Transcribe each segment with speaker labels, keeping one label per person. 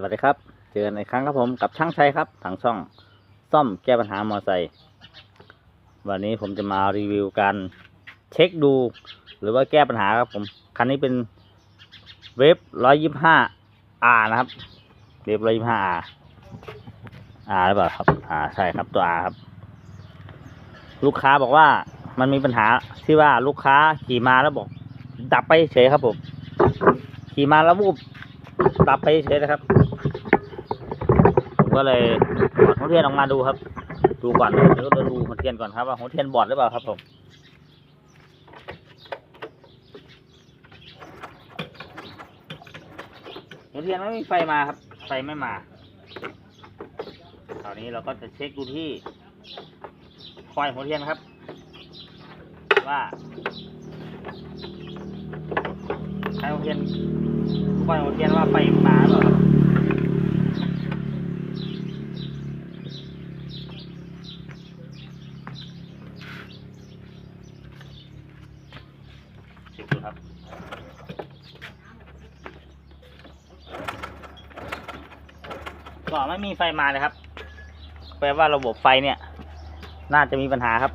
Speaker 1: สวัสดีครับ เจอกันอีกครั้งครับผมกับช่างชัยครับทางช่องซ่อมแก้ปัญหามอไซค์วันนี้ผมจะมารีวิวการเช็คดู หรือว่าแก้ปัญหาครับผมคันนี้เป็นเวฟร้อยยี่ห้า R นะครับเวฟร้อยยี่ห้า R R หรือเปล่าครับอ่าใช่ครับตัว R ครับ ลูกค้าบอกว่ามันมีปัญหาที่ว่าลูกค้าขี่มาแล้วบอก ดับไปเฉยครับผมขี่มาแล้ววูบดับไปเฉยนะครับ ก็เลยถอดหัวเทียนออกมาดูครับ ดูก่อนเดี๋ยวเราดูหัวเทียนก่อนครับว่าหัวเทียนบอดหรือเปล่าครับผมหัวเทียนไม่มีไฟมาครับ ไฟไม่มาคราวนี้เราก็จะเช็คดูที่คอยหัวเทียนครับ ว่าคอยหัวเทียนคอยหัวเทียนว่าไฟมาหรือเปล่าครับ เช็คดูครับก็ไม่มีไฟมาเลยครับ แปลว่าระบบไฟเนี่ย น่าจะมีปัญหาครับ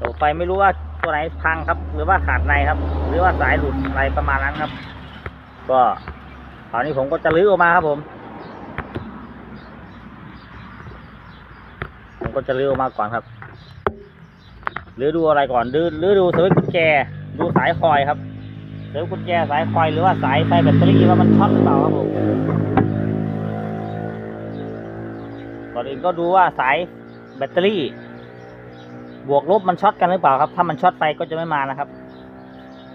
Speaker 1: ระบบไฟไม่รู้ว่าตัวไหนพังครับ หรือว่าขาดในครับ หรือว่าสายหลุดอะไรประมาณนั้นครับ ก็คราวนี้ผมก็จะลื้อออกมาครับผม ผมก็จะลื้อออกมาก่อนครับหรือดูอะไรก่อนหรือหรือดูสวิตช์กุญแจ ดูสายคอยครับสวิตช์กุญแจสายคอยหรือว่าสายไฟแบตเตอรี่ว่ามันช็อตหรือเปล่าครับผมก่อนอื่นก็ดูว่าสายแบตเตอรี่ บวกลบมันช็อตกันหรือเปล่าครับ ถ้ามันช็อตไฟก็จะไม่มานะครับ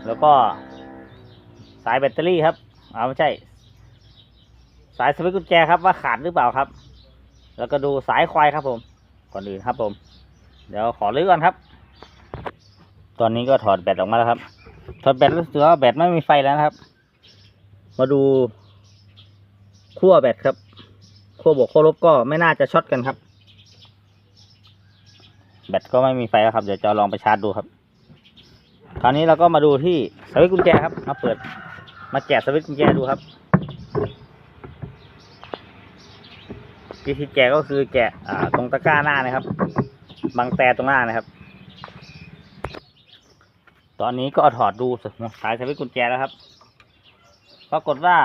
Speaker 1: แล้วก็สายแบตเตอรี่ครับเอาไม่ใช่ สายสวิตช์กุญแจครับว่าขาดหรือเปล่าครับ แล้วก็ดูสายควายครับผม ก่อนอื่นครับผม เดี๋ยวขอรื้อก่อนครับ ตอนนี้ก็ถอดแบตออกมาแล้วครับ ถอดแบตรู้สึกว่าแบตไม่มีไฟแล้วครับ มาดูขั้วแบตครับขั้วบวกขั้วลบก็ไม่น่าจะช็อตกันครับ แบตก็ไม่มีไฟแล้วครับ เดี๋ยวจะลองไปชาร์จดูครับ คราวนี้เราก็มาดูที่สวิตช์กุญแจครับ มาเปิด มาแกะสวิตช์กุญแจดูครับวิธีแกะก็คือแกะตรงตะกร้าหน้านะครับ บางแต่ตรงหน้านะครับ ตอนนี้ก็ถอดดูสายสวิตช์กุญแจแล้วครับ ปรากฏว่า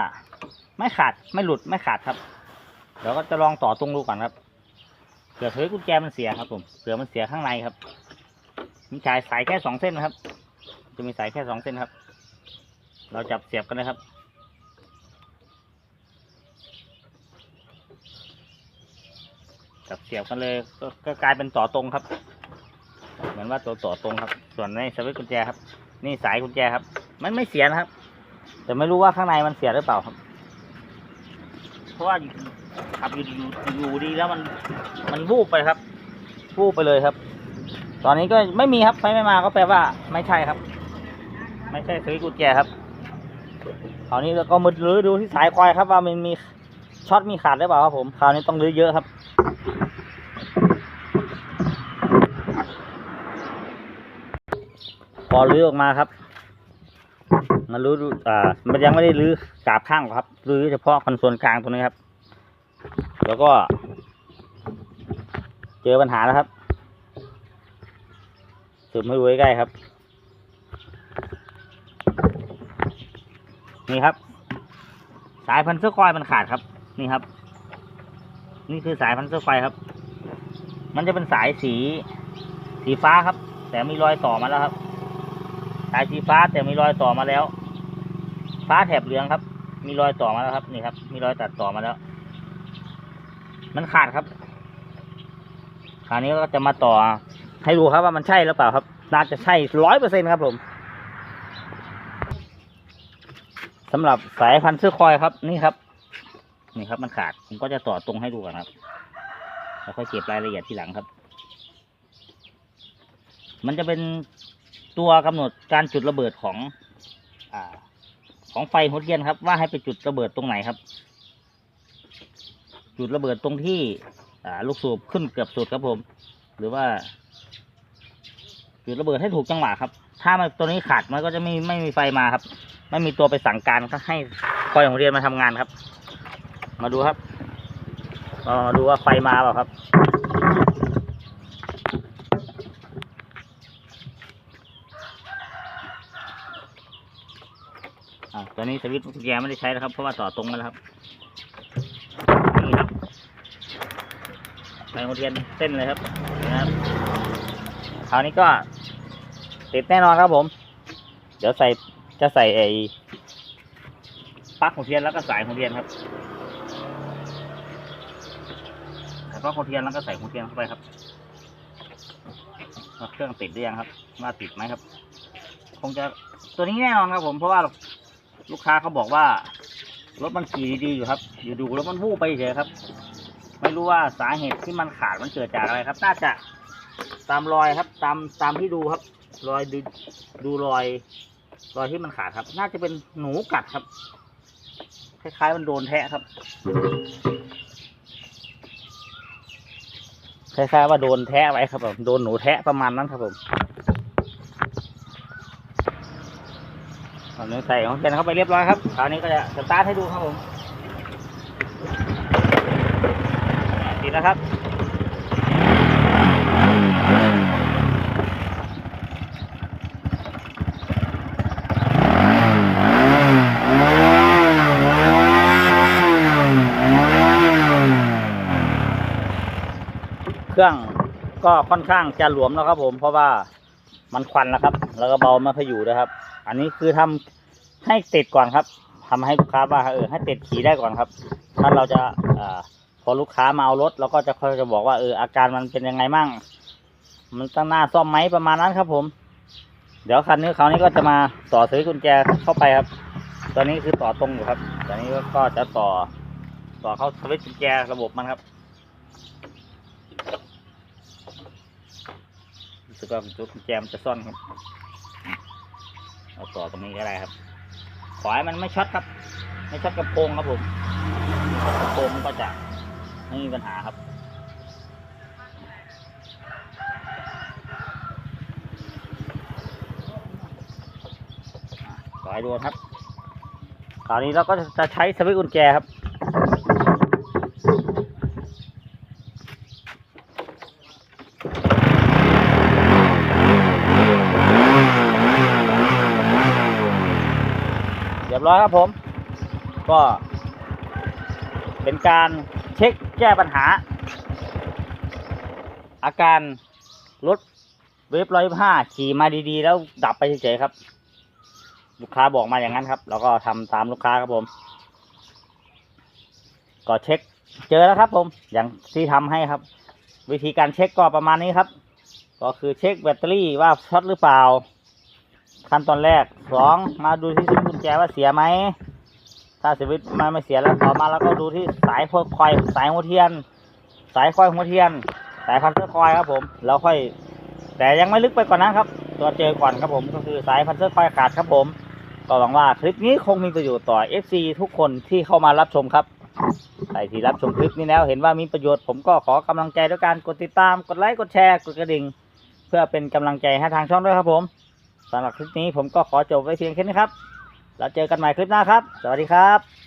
Speaker 1: ไม่ขาดไม่หลุดไม่ขาดครับ เดี๋ยวก็จะลองต่อตรงดูก่อนครับเผื่อสวิตช์กุญแจมันเสียครับผมเผื่อมันเสียข้างในครับ มีสายสายแค่สองเส้นนะครับ จะมีสายแค่สองเส้นครับ เราจับเสียบกันนะครับจับเสียบกันเลยกก็กลายเป็นต่อตรงครับ ว่าตัวต่อตรงครับ ส่วนในสวิตช์กุญแจครับ นี่สายกุญแจครับ มันไม่เสียนะครับ แต่ไม่รู้ว่าข้างในมันเสียหรือเปล่าครับ เพราะว่าขับอยู่อยู่อยู่ดีแล้วมันมันวูบไปครับ วูบไปเลยครับ ตอนนี้ก็ไม่มีครับไฟไม่มาก็แปลว่าไม่ใช่ครับ ไม่ใช่สวิตช์กุญแจครับคราวนี้เราก็มืดรื้อดูที่สายควายครับว่ามันมีช็อตมีขาดหรือเปล่าครับผมคราวนี้ต้องรื้อเยอะครับ อรื้อออกมาครับมันรื้ออ่า มันยังไม่ได้รื้อกาบข้างครับรื้อเฉพาะคอนโซลกลางตรงนี้ครับ แล้วก็ เจอปัญหาแล้วครับสืบไม่ดูใกล้ๆครับ นี่ครับ สายพันเสื้อควายมันขาดครับ นี่ครับ นี่คือสายพันเสื้อควายครับ มันจะเป็นสายสีสีฟ้าครับ แต่มีรอยต่อมาแล้วครับ สายสีฟ้าแต่มีรอยต่อมาแล้ว ฟ้าแถบเหลืองครับ มีรอยต่อมาแล้วครับ นี่ครับ มีรอยตัดต่อมาแล้ว มันขาดครับคราวนี้ก็จะมาต่อ ให้ดูครับว่ามันใช่หรือเปล่าครับน่าจะใช่ร้อยเปอร์เซ็นครับผมสำหรับสายพันธุ์เสื้อคอยครับ นี่ครับ นี่ครับ มันขาดผมก็จะต่อตรงให้ดูก่อนครับแล้วค่อยเก็บรายละเอียดทีหลังครับ มันจะเป็น ตัวกำหนดการจุดระเบิดของอ่าของไฟหัวเทียนครับ ว่าให้ไปจุดระเบิดตรงไหนครับ จุดระเบิดตรงที่อ่าลูกสูบขึ้นเกือบสุดครับผม หรือว่า จุดระเบิดให้ถูกจังหวะครับ ถ้ามันตัวนี้ขาดมันก็จะไม่ไม่มีไฟมาครับ ไม่มีตัวไปสั่งการก็ให้คอยของเรียนมาทำงานครับ มาดูครับมาดูว่าไฟมาเปล่าครับ อ่าตอนนี้สวิตช์กุญแจไม่ได้ใช้แล้วครับ เพราะว่าต่อตรงกันแล้วครับ นี่ครับไฟหัวเทียนเส้นเลยครับนะครับคราวนี้ก็ติดแน่นอนครับผม เดี๋ยวใส่จะใส่ไอ้ปลั๊กหัวเทียนแล้วก็สายหัวเทียนครับใส่ปลั๊กหัวเทียนแล้วก็ใส่หัวเทียนเข้าไปครับเครื่องติดหรือยังครับ ว่าติดไหมครับ คงจะตัวนี้แน่นอนครับผมเพราะว่า ลูกค้าเขาบอกว่ารถมันขี่ดีๆอยู่ครับอยู่ดูรถมันวูบไปเฉยครับ ไม่รู้ว่าสาเหตุที่มันขาดมันเกิดจากอะไรครับ น่าจะตามรอยครับ ตามตามที่ดูครับ รอยดูดูรอย รอยที่มันขาดครับ น่าจะเป็นหนูกัดครับ คล้ายๆมันโดนแทะครับคล้ายๆว่าโดนแทะไว้ครับผมโดนหนูแทะประมาณนั้นครับผม ตอนนี้ใส่ของเจนเข้าไปเรียบร้อยครับคราวนี้ก็จะสตาร์ทให้ดูครับผมติดแล้วครับเครื่องก็ค่อนข้างจะหลวมแล้วครับผมเพราะว่ามันควันแล้วครับ แล้วก็เบาไม่ค่อยอยู่นะครับ อันนี้คือทำ ให้ติดก่อนครับทำให้ลูกค้าว่าเออให้ติดขี่ได้ก่อนครับ ถ้าเราจะอพอลูกค้ามาเอารถเราก็จะค่อยจะบอกว่าเอออาการมันเป็นยังไงมั่ง มันตั้งหน้าซ่อมไหมประมาณนั้นครับผม เดี๋ยวคันนี้คราวนี้ก็จะมาต่อซื้อกุญแจเข้าไปครับ ตอนนี้คือต่อตรงอยู่ครับตอนนี้ก็จะต่อต่อเข้าสวิตช์กุญแจระบบมันครับรู้สึกว่าจุดกุญแจมันจะซ่อนครับ เอาต่อตรงนี้ก็ได้ครับ ขอให้มันไม่ช็อตครับ ไม่ช็อตกระโปรงครับผมกระโปรงมันก็จะไม่มีปัญหาครับขอให้ดูครับ ตอนนี้เราก็จะใช้สวิตช์กุญแจครับ รียบร้อยครับผม ก็เป็นการเช็คแก้ปัญหา อาการรถเวฟร้อยห้าขี่มาดีๆ แล้วดับไปเฉยๆครับ ลูกค้าบอกมาอย่างนั้นครับ เราก็ทำตามลูกค้าครับผม ก็เช็คเจอแล้วครับผม อย่างที่ทำให้ครับ วิธีการเช็คก็ประมาณนี้ครับ ก็คือเช็คแบตเตอรี่ว่าช็อตหรือเปล่า ขั้นตอนแรกสองมาดูที่สวิตช์กุญแจว่าเสียไหม ถ้าสวิตช์มันไม่เสียแล้วต่อมาแล้วก็ดูที่สายพวกคอยสายหัวเทียน สายคอยหัวเทียน สายพันเซอร์คอยครับผมแล้วค่อย แต่ยังไม่ลึกไปกว่านนั้นครับ ตัวเจอก่อนครับผมก็คือสายพันเซอร์คอยขาดครับผมก็หวังว่าคลิปนี้คงมีประโยชน์ต่อ FC ทุกคนที่เข้ามารับชมครับใครที่รับชมคลิปนี้แล้วเห็นว่ามีประโยชน์ผมก็ขอกำลังใจด้วยการกดติดตาม กดไลค์ กดแชร์ กดกระดิ่ง เพื่อเป็นกำลังใจให้ทางช่องด้วยครับผม สำหรับคลิปนี้ผมก็ขอจบไว้เพียงแค่นี้ครับแล้วเจอกันใหม่คลิปหน้าครับ สวัสดีครับ